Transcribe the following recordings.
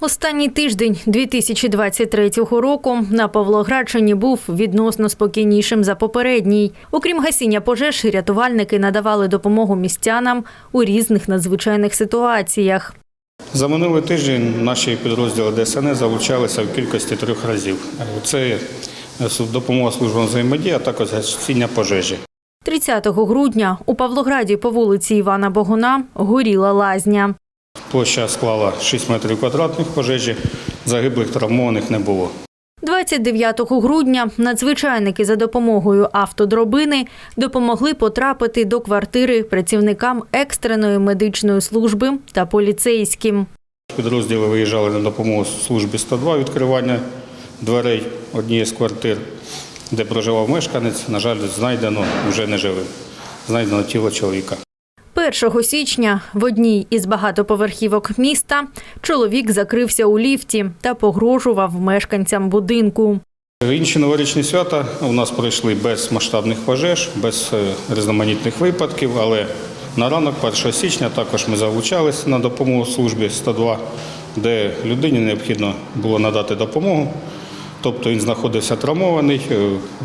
Останній тиждень 2023 року на Павлоградщині був відносно спокійнішим за попередній. Окрім гасіння пожеж, рятувальники надавали допомогу містянам у різних надзвичайних ситуаціях. За минулий тиждень наші підрозділи ДСНС залучалися в кількості трьох разів. Це допомога службам взаємодії, а також гасіння пожежі. 30 грудня у Павлограді по вулиці Івана Богуна горіла лазня. Площа склала 6 метрів квадратних пожежі, загиблих травмованих не було. 29 грудня надзвичайники за допомогою автодробини допомогли потрапити до квартири працівникам екстреної медичної служби та поліцейським. Підрозділи виїжджали на допомогу службі 102 відкривання дверей однієї з квартир, де проживав мешканець. На жаль, знайдено вже не живим. Знайдено тіло чоловіка. 1 січня в одній із багатоповерхівок міста чоловік закрився у ліфті та погрожував мешканцям будинку. Інші новорічні свята у нас пройшли без масштабних пожеж, без е, різноманітних випадків, але на ранок 1 січня також ми залучалися на допомогу службі 102, де людині необхідно було надати допомогу. Тобто він знаходився травмований е,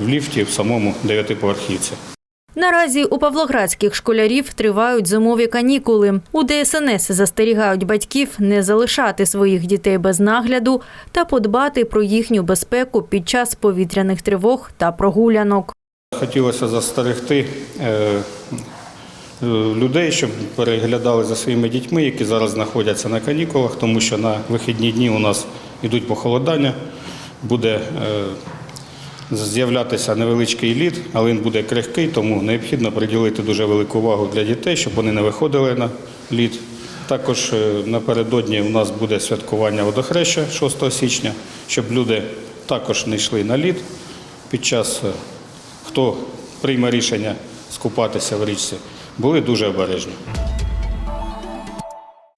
в ліфті в самому дев'ятиповерхівці. Наразі у павлоградських школярів тривають зимові канікули. У ДСНС застерігають батьків не залишати своїх дітей без нагляду та подбати про їхню безпеку під час повітряних тривог та прогулянок. Хотілося застерегти е, е, людей, щоб переглядали за своїми дітьми, які зараз знаходяться на канікулах, тому що на вихідні дні у нас йдуть похолодання, буде е, з'являтися невеличкий лід, але він буде крихкий, тому необхідно приділити дуже велику увагу для дітей, щоб вони не виходили на лід. Також е, напередодні у нас буде святкування водохреща 6 січня, щоб люди також не йшли на лід під час, е, хто прийме рішення скупатися в річці, були дуже обережні.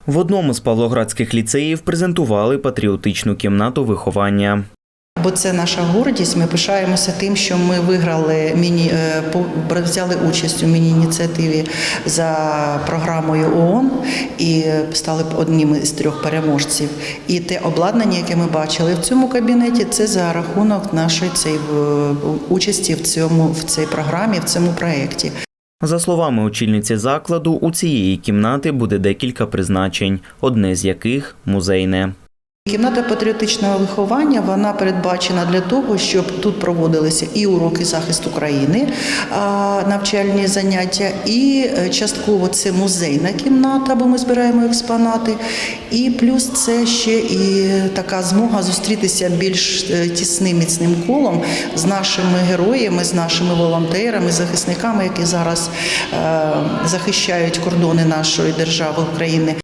В одному з павлоградських ліцеїв презентували патріотичну кімнату виховання. Бо це наша гордість. Ми пишаємося тим, що ми виграли міні е, взяли участь у міні-ініціативі за програмою ООН і стали одним із трьох переможців. І те обладнання, яке ми бачили в цьому кабінеті, це за рахунок нашої цей участі в цьому в цій програмі, в цьому проєкті. За словами очільниці закладу, у цієї кімнати буде декілька призначень, одне з яких музейне. Кімната патріотичного виховання вона передбачена для того, щоб тут проводилися і уроки захисту країни, навчальні заняття, і е, частково це музейна кімната, бо ми збираємо експонати. І плюс це ще і така змога зустрітися більш е, тісним міцним колом з нашими героями, з нашими волонтерами, захисниками, які зараз е, захищають кордони нашої держави України.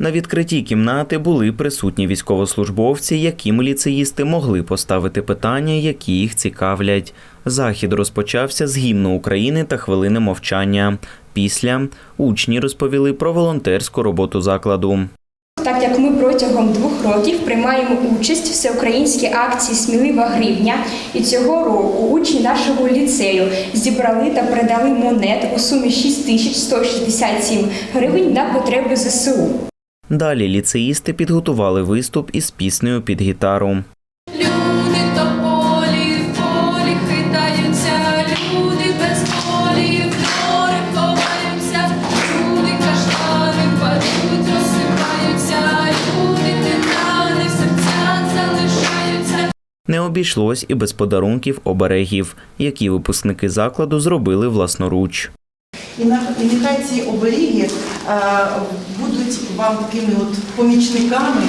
На відкритті кімнати були присутні військовослужбовці, яким ліцеїсти могли поставити питання, які їх цікавлять. Захід розпочався з гімну України та хвилини мовчання. Після учні розповіли про волонтерську роботу закладу. Так як ми протягом двох років приймаємо участь в всеукраїнській акції Смілива гривня, і цього року учні нашого ліцею зібрали та передали монет у сумі 6167 гривень на потреби ЗСУ. Далі ліцеїсти підготували виступ із піснею під гітару. Люди в полі хитаються, люди без полі в ховаються, люди каштани впадуть, розсипаються, люди титани в серцях залишаються. Не обійшлось і без подарунків оберегів, які випускники закладу зробили власноруч. І нехай ці оберіги е, будуть вам такими от помічниками,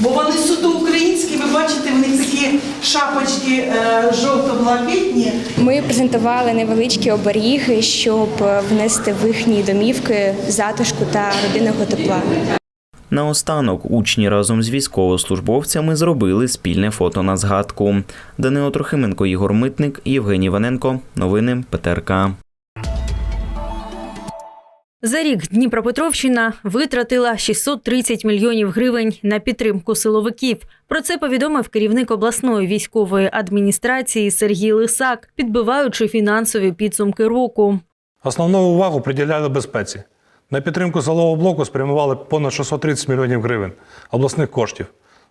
бо вони суто українські. Ви бачите, в них такі шапочки е, жовто-блакитні. Ми презентували невеличкі оберіги, щоб внести в їхні домівки затишку та родинного тепла. Наостанок учні разом з військовослужбовцями зробили спільне фото на згадку. Данило Трохименко, Ігор Митник, Євгеній Ваненко. Новини ПТРК. За рік Дніпропетровщина витратила 630 мільйонів гривень на підтримку силовиків. Про це повідомив керівник обласної військової адміністрації Сергій Лисак, підбиваючи фінансові підсумки року. Основну увагу приділяли безпеці. На підтримку силового блоку спрямували понад 630 мільйонів гривень обласних коштів.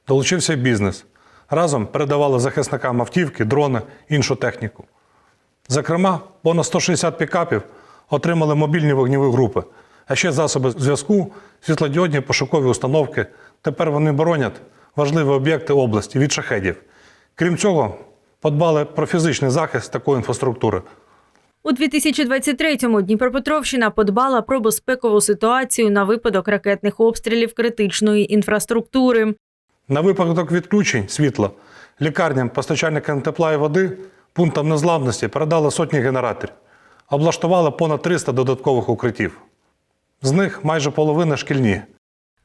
Долучився бізнес. Разом передавали захисникам автівки, дрони, іншу техніку. Зокрема, понад 160 пікапів отримали мобільні вогневі групи, а ще засоби зв'язку, світлодіодні пошукові установки. Тепер вони боронять важливі об'єкти області від шахедів. Крім цього, подбали про фізичний захист такої інфраструктури. У 2023-му Дніпропетровщина подбала про безпекову ситуацію на випадок ракетних обстрілів критичної інфраструктури. На випадок відключень світла лікарням, постачальникам тепла і води, пунктам незламності передали сотні генераторів, облаштували понад 300 додаткових укриттів. З них майже половина шкільні.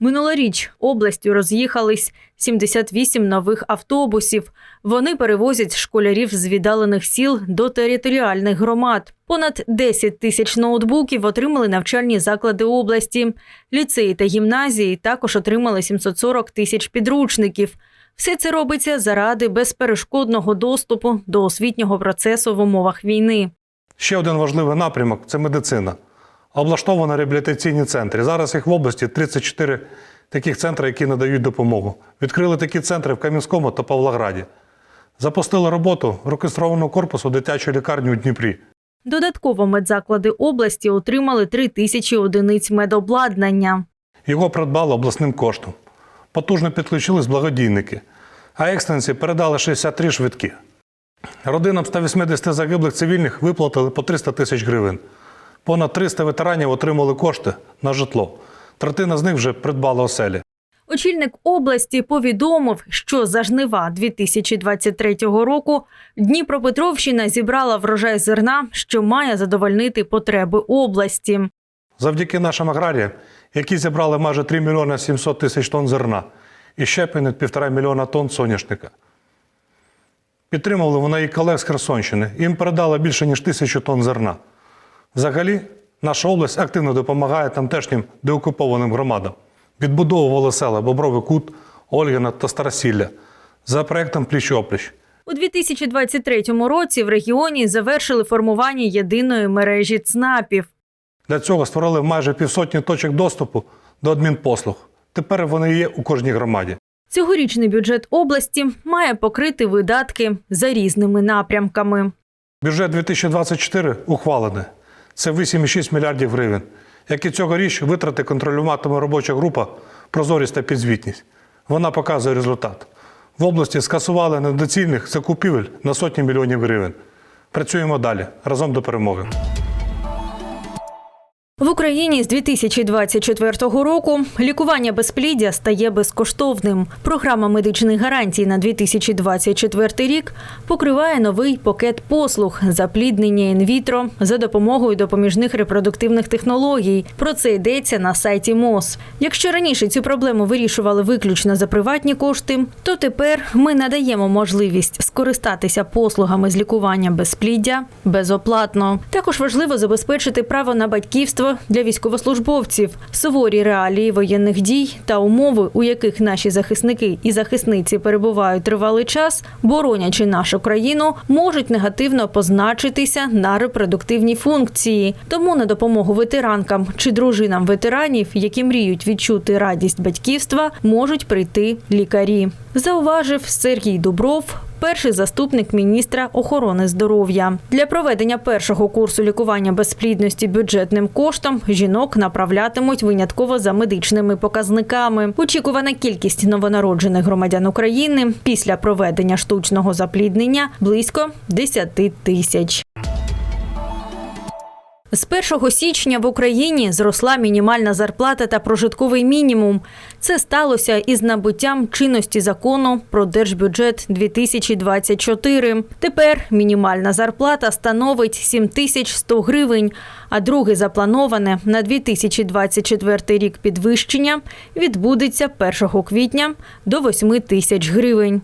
Минулоріч областю роз'їхались 78 нових автобусів. Вони перевозять школярів з віддалених сіл до територіальних громад. Понад 10 тисяч ноутбуків отримали навчальні заклади області. Ліцеї та гімназії також отримали 740 тисяч підручників. Все це робиться заради безперешкодного доступу до освітнього процесу в умовах війни. Ще один важливий напрямок це медицина. Облаштовані реабілітаційні центри. Зараз їх в області 34 таких центри, які надають допомогу. Відкрили такі центри в Кам'янському та Павлограді. Запустили роботу реконструованого корпусу дитячої лікарні у Дніпрі. Додатково медзаклади області отримали 3 тисячі одиниць медобладнання. Його придбали обласним коштом. Потужно підключились благодійники, а екстренці передали 63 швидкі. Родинам 180 загиблих цивільних виплатили по 300 тисяч гривень. Понад 300 ветеранів отримали кошти на житло. Третина з них вже придбала оселі. Очільник області повідомив, що за жнива 2023 року Дніпропетровщина зібрала врожай зерна, що має задовольнити потреби області. Завдяки нашим аграріям, які зібрали майже 3 мільйони 700 тисяч тонн зерна і ще понад півтора мільйона тонн соняшника. Підтримували вони і колег з Херсонщини. Їм передали більше, ніж тисячу тонн зерна. Взагалі, наша область активно допомагає тамтешнім деокупованим громадам. Відбудовували села Бобровий Кут, Ольгина та Старосілля за проектом Пліч-опліч. У 2023 році в регіоні завершили формування єдиної мережі ЦНАПів. Для цього створили майже півсотні точок доступу до адмінпослуг. Тепер вони є у кожній громаді. Цьогорічний бюджет області має покрити видатки за різними напрямками. Бюджет 2024 ухвалений. Це 8,6 мільярдів гривень. Як і цьогоріч, витрати контролюватиме робоча група Прозорість та підзвітність. Вона показує результат. В області скасували недоцільних закупівель на сотні мільйонів гривень. Працюємо далі разом до перемоги. В Україні з 2024 року лікування безпліддя стає безкоштовним. Програма медичних гарантій на 2024 рік покриває новий пакет послуг запліднення інвітро за допомогою допоміжних репродуктивних технологій. Про це йдеться на сайті МОЗ. Якщо раніше цю проблему вирішували виключно за приватні кошти, то тепер ми надаємо можливість скористатися послугами з лікування безпліддя безоплатно. Також важливо забезпечити право на батьківство для військовослужбовців, суворі реалії воєнних дій та умови, у яких наші захисники і захисниці перебувають тривалий час, боронячи нашу країну, можуть негативно позначитися на репродуктивній функції. Тому на допомогу ветеранкам чи дружинам ветеранів, які мріють відчути радість батьківства, можуть прийти лікарі. Зауважив Сергій Дубров, перший заступник міністра охорони здоров'я. Для проведення першого курсу лікування безплідності бюджетним коштом жінок направлятимуть винятково за медичними показниками. Очікувана кількість новонароджених громадян України після проведення штучного запліднення близько 10 тисяч. З 1 січня в Україні зросла мінімальна зарплата та прожитковий мінімум. Це сталося із набуттям чинності закону про держбюджет 2024. Тепер мінімальна зарплата становить 7100 гривень, а друге заплановане на 2024 рік підвищення відбудеться 1 квітня до 8 тисяч гривень.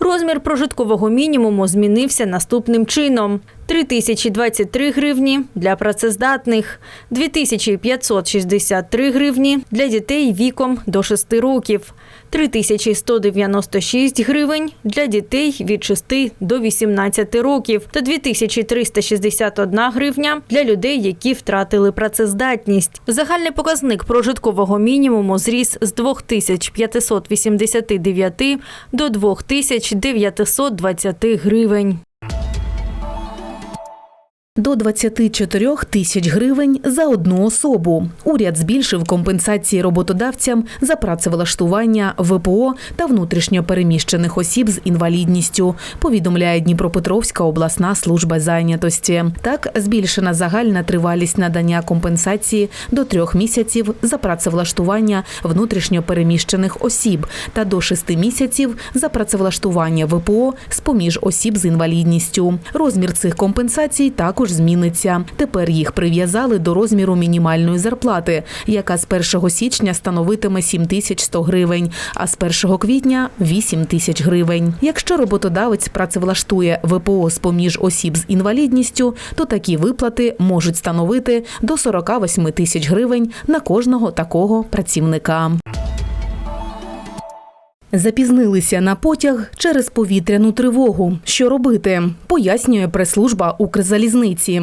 Розмір прожиткового мінімуму змінився наступним чином. 3023 гривні для працездатних, 2563 гривні для дітей віком до 6 років, 3196 гривень для дітей від 6 до 18 років та 2361 гривня для людей, які втратили працездатність. Загальний показник прожиткового мінімуму зріс з 2589 до 2920 гривень. До 24 тисяч гривень за одну особу. Уряд збільшив компенсації роботодавцям за працевлаштування ВПО та внутрішньо переміщених осіб з інвалідністю. Повідомляє Дніпропетровська обласна служба зайнятості. Так збільшена загальна тривалість надання компенсації до трьох місяців за працевлаштування внутрішньо переміщених осіб та до шести місяців за працевлаштування ВПО з поміж осіб з інвалідністю. Розмір цих компенсацій також зміниться. Тепер їх прив'язали до розміру мінімальної зарплати, яка з 1 січня становитиме 7100 гривень, а з 1 квітня 8 тисяч гривень. Якщо роботодавець працевлаштує ВПО з поміж осіб з інвалідністю, то такі виплати можуть становити до 48 тисяч гривень на кожного такого працівника. Запізнилися на потяг через повітряну тривогу. Що робити? Пояснює прес-служба Укрзалізниці.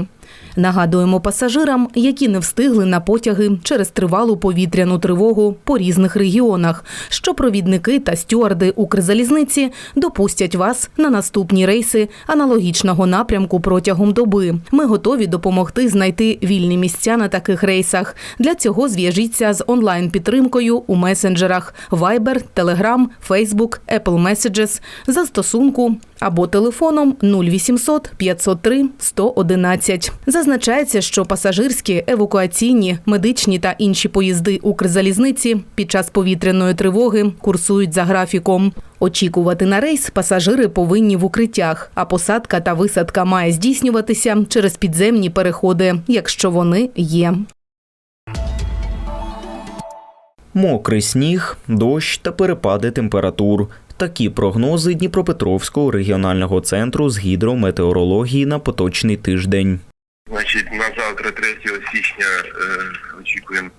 Нагадуємо пасажирам, які не встигли на потяги через тривалу повітряну тривогу по різних регіонах, що провідники та стюарди Укрзалізниці допустять вас на наступні рейси аналогічного напрямку протягом доби. Ми готові допомогти знайти вільні місця на таких рейсах. Для цього зв'яжіться з онлайн-підтримкою у месенджерах Viber, Telegram, Facebook, Apple Messages, застосунку або телефоном 0800 503 111. Зазначається, що пасажирські, евакуаційні, медичні та інші поїзди Укрзалізниці під час повітряної тривоги курсують за графіком. Очікувати на рейс пасажири повинні в укриттях, а посадка та висадка має здійснюватися через підземні переходи, якщо вони є. Мокрий сніг, дощ та перепади температур. Такі прогнози Дніпропетровського регіонального центру з гідрометеорології на поточний тиждень. Значить, на завтра, 3 січня, е, очікуємо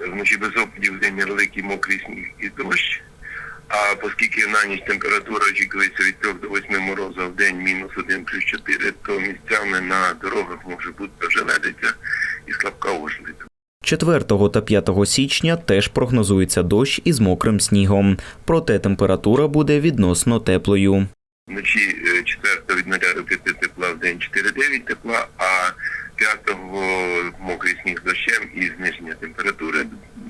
е, вночі без опадів, день невеликий мокрий сніг і дощ. А оскільки на ніч температура очікується від 3 до 8 мороза в день мінус 1 плюс 4, то місцями на дорогах може бути ожеледиця і слабка ожеледиця. 4 та 5 січня теж прогнозується дощ із мокрим снігом, проте температура буде відносно теплою. Вночі 4 від 0 до 5 тепла, в день 4-9 тепла, а 5-го мокрий сніг з дощем і зниження температури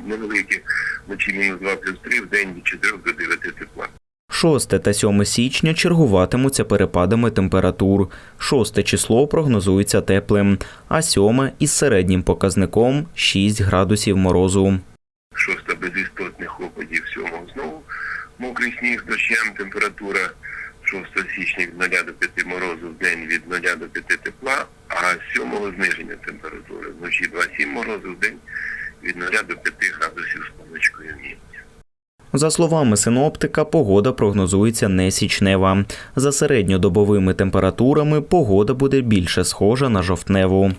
невелике, вночі мінус 2 плюс 3, в день від 4 до 9 тепла. 6 та 7 січня чергуватимуться перепадами температур. 6 число прогнозується теплим, а 7 із середнім показником 6 градусів морозу. Шоста без істотних опадів, 7 знову мокрий сніг з дощем, температура 6 січня від 0 до 5 морозу в день від 0 до 5 тепла, а 7 зниження температури. Вночі 2-7 морозу в день від 0 до 5 градусів з позначкою мінус. За словами синоптика, погода прогнозується не січнева. За середньодобовими температурами погода буде більше схожа на жовтневу.